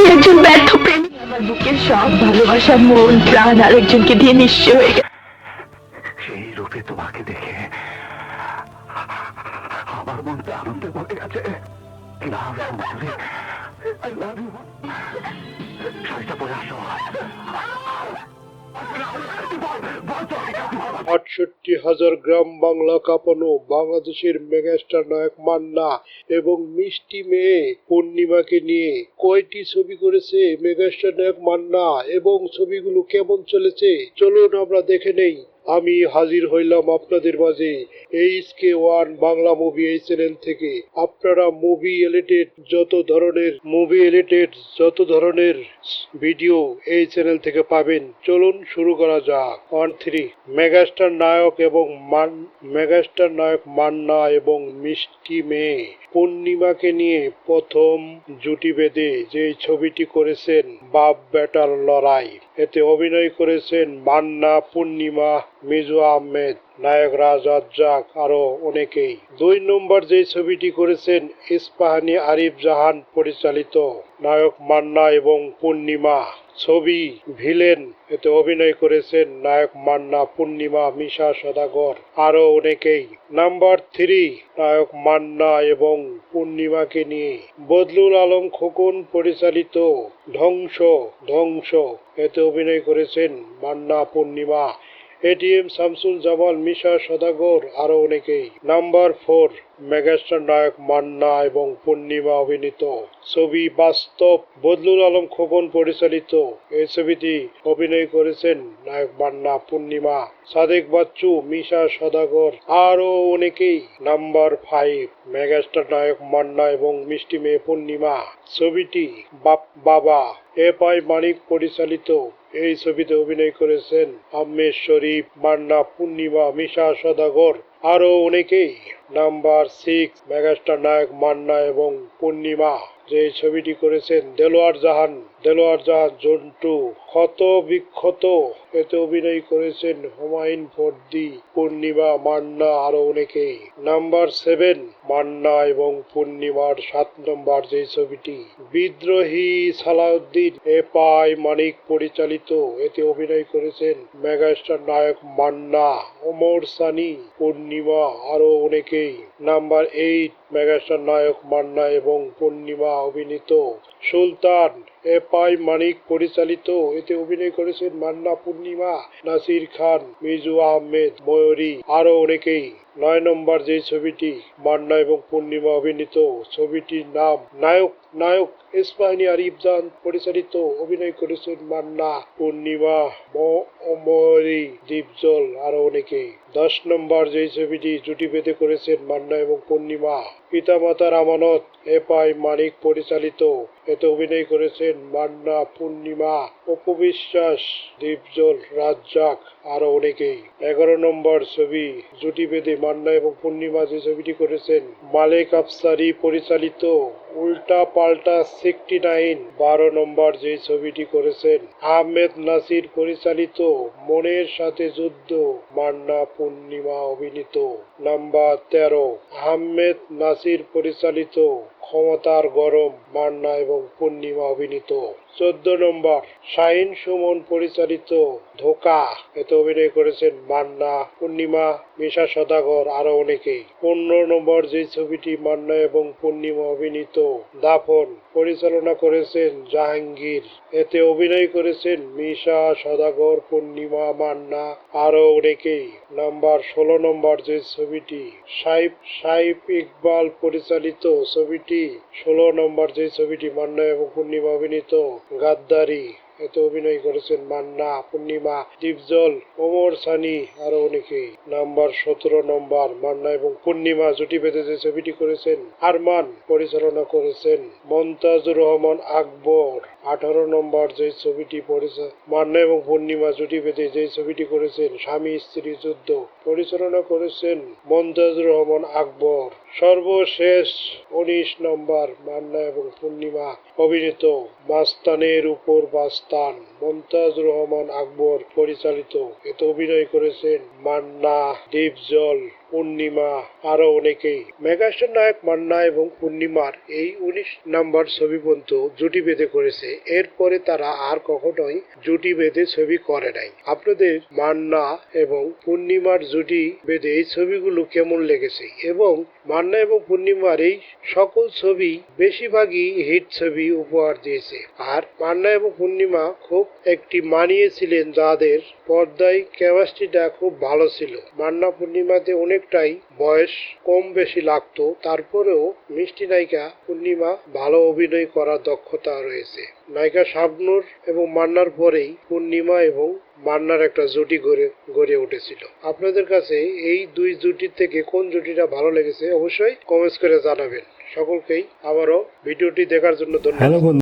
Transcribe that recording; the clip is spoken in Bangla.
আমি একজন ব্যর্থ প্রেমী আমার বুকের সব ভালোবাসা মন প্রাণ আরেকজনকে দিয়ে নিঃস্ব হয়ে গেছে সেই রূপে তোমাকে দেখে আমার মনটা আনন্দে ভরে গেছে শাড়িটা পরে আসো আটষট্টি হাজার গ্রাম বাংলা কাঁপানো বাংলাদেশের মেগাস্টার নায়ক মান্না এবং মিষ্টি মেয়ে পূর্ণিমাকে নিয়ে কয়টি ছবি করেছে মেগাস্টার নায়ক মান্না এবং ছবিগুলো কেমন চলেছে? চলুন আমরা দেখে নেই। আমি হাজির হইলাম আপনাদের মাঝে H K one Bangla movie এই চ্যানেল থেকে। আপনারা মুভি রিলেটেড যত ধরনের মুভি রিলেটেড যত ধরনের ভিডিও এই চ্যানেল থেকে পাবেন। চলুন শুরু করা যাক। ওয়ান থ্রি মেগাস্টার নায়ক এবং মান মেগাস্টার নায়ক মান্না এবং মিষ্টি মেয়ে। পূর্ণিমাকে নিয়ে প্রথম জুটি বেঁধে যে ছবিটি করেছেন বাপ বেটার লড়াই, এতে অভিনয় করেছেন মান্না, পূর্ণিমা মিজু আহমেদ, নায়ক রাজ রাজ্জাক আরও অনেকেই। দুই নম্বর যে ছবিটি করেছেন, ইস্পাহানি আরিফ জাহান পরিচালিত, নায়ক মান্না এবং পূর্ণিমা। ছবি ভিলেন, এতে অভিনয় করেছেন নায়ক মান্না, পূর্ণিমা, মিশা সদাগর, আরও অনেকেই। নাম্বার থ্রি, নায়ক মান্না এবং পূর্ণিমাকে নিয়ে। বদলুল আলম খোকন পরিচালিত, ধ্বংস ধ্বংস, এতে অভিনয় করেছেন মান্না, পূর্ণিমা। এটিএম, শামসুল, জামাল, মিশা, সদাগর, আরও অনেকেই। নাম্বার ফোর, মেগাস্টার নায়ক মান্না এবং পূর্ণিমা অভিনীত। ছবি বাস্তব। বদলুল আলম খোকন পরিচালিত। এই ছবিটি অভিনয় করেছেন নায়ক মান্না, পূর্ণিমা, সাদেক বাচ্চু, মিশা সদাগর আরও অনেকেই। নাম্বার ফাইভ, মেগাস্টার নায়ক মান্না এবং মিষ্টি মেয়ে পূর্ণিমা। ছবিটি বাবা এফ আই মানিক পরিচালিত। এই ছবিতে অভিনয় করেছেন আহমেদ শরীফ, মান্না, পূর্ণিমা, মিশা সদাগর আরও অনেকেই। নাম্বার সিক্স, মেগাস্টার নায়ক মান্না এবং পূর্ণিমা। যে ছবিটি করেছেন দেলোয়ার জাহান দেলোয়ার জাহান জন্টু ক্ষত বিক্ষত। এতে অভিনয় করেছেন হুমায়ুন ফর্দি, পূর্ণিমা মান্না আরও অনেকেই নাম্বার সেভেন, মান্না এবং পূর্ণিমার সাত নম্বর যে ছবিটি। বিদ্রোহী সালাউদ্দিন এপাই মানিক পরিচালিত। এতে অভিনয় করেছেন মেগাস্টার নায়ক মান্না, ওমর সানি, পূর্ণিমা আরও অনেকেই। নাম্বার এইট মেগাস্টার নায়ক মান্না এবং পূর্ণিমা অভিনীত। সুলতান এপাই মানিক পরিচালিত। এতে অভিনয় করেছেন মান্না, পূর্ণিমা, নাসির খান, মিজু আহমেদ, ময়ূরী আরও অনেকেই। নয় নম্বর যে ছবিটি মান্না এবং পূর্ণিমা অভিনীত, ছবিটির নাম নায়ক নায়ক ইসমাইনি আরিফ জান পরিচালিত অভিনয় করেছেন মান্না, পূর্ণিমা, ম- দীপজল আরও অনেকেই দশ নম্বর যে ছবিটি জুটি বেঁধে করেছেন মান্না এবং পূর্ণিমা পিতামাতার আমানত এপাই মানিক পরিচালিত। এতে অভিনয় করেছেন মান্না, পূর্ণিমা, অপবিশ্বাস, দীপজল, রাজ্জাক আরও অনেকেই। এগারো নম্বর ছবি জুটি বেঁধে মান্না এবং পূর্ণিমা যে ছবিটি করেছেন, মালেক আফসারি পরিচালিত উল্টা পাল্টা সিক্সটি নাইন বারো নম্বর যে ছবিটি করেছেন, আহমেদ নাসির পরিচালিত মনের সাথে যুদ্ধ, মান্না পূর্ণিমা অভিনীত নাম্বার তেরো, আহমেদ নাসির পরিচালিত ক্ষমতার গরম, মান্না এবং পূর্ণিমা অভিনীত। চোদ্দ নম্বর শাহিন সুমন পরিচালিত ধোকা। এতে অভিনয় করেছেন মান্না, পূর্ণিমা, মিশা সদাগর আরও অনেকেই। পনেরো নম্বর, যে ছবিটি মান্না এবং পূর্ণিমা অভিনীত, দাফন পরিচালনা করেছেন জাহাঙ্গীর। এতে অভিনয় করেছেন মিশা সদাগর, পূর্ণিমা, মান্না আরও অনেকেই। নাম্বার, ষোলো নম্বর, যে ছবিটি, সাইফ সাইফ ইকবাল পরিচালিত ছবিটি ষোলো নম্বর যে ছবিটি মান্না এবং পূর্ণিমা অভিনীত গাদ্দারি। এতে অভিনয় করেছেন মান্না, পূর্ণিমা, দীপজল, ওমর সানি আরও অনেকে। নাম্বার সতেরো নম্বর মান্না এবং পূর্ণিমা জুটি বেঁধে যে ছবিটি করেছেন, আরমান পরিচালনা করেছেন মমতাজুর রহমান আকবর। আঠারো নম্বর যে ছবিটি পরিচা- মান্না এবং পূর্ণিমা জুটি বেঁধে যে ছবিটি করেছেন স্বামী স্ত্রী যুদ্ধ পরিচালনা করেছেন মমতাজুর রহমান আকবর। সর্বশেষ উনিশ নম্বর মান্না এবং পূর্ণিমা অভিনীত মাস্তানের উপর বাস্তান মমতাজ রহমান আকবর পরিচালিত। এতে অভিনয় করেছেন মান্না, দীপজল, পূর্ণিমা আরও অনেকেই। মেগাস্টার নায়ক মান্না এবং পূর্ণিমার এই উনিশ নাম্বার ছবি পর্যন্ত জুটি বেঁধে করেছে। এরপরে তারা আর কখনোই জুটি বেঁধে ছবি করে নাই। আপনাদের মান্না এবং পূর্ণিমার জুটি বেঁধে এই ছবিগুলো কেমন লেগেছে? এবং মান্না এবং পূর্ণিমার এই সকল ছবি বেশিরভাগই হিট ছবি উপহার দিয়েছে। আর মান্না এবং পূর্ণিমা খুব একটি মানিয়েছিলেন যাদের পর্দায় ক্যাপাসিটিটা খুব ভালো ছিল। মান্না পূর্ণিমাতে অনেকটাই বয়স কম বেশি লাগতো, তারপরেও মিষ্টি নায়িকা পূর্ণিমা ভালো অভিনয় করার দক্ষতা রয়েছে। নায়িকা শাবনুর এবং মান্নার পরেই পূর্ণিমা এবং মান্নার একটা জুটি গড়ে গড়ে উঠেছিল। আপনাদের কাছে এই দুই জুটির থেকে কোন জুটিটা ভালো লেগেছে অবশ্যই কমেন্টস করে জানাবেন। সকলকেই আবারও ভিডিওটি দেখার জন্য ধন্যবাদ।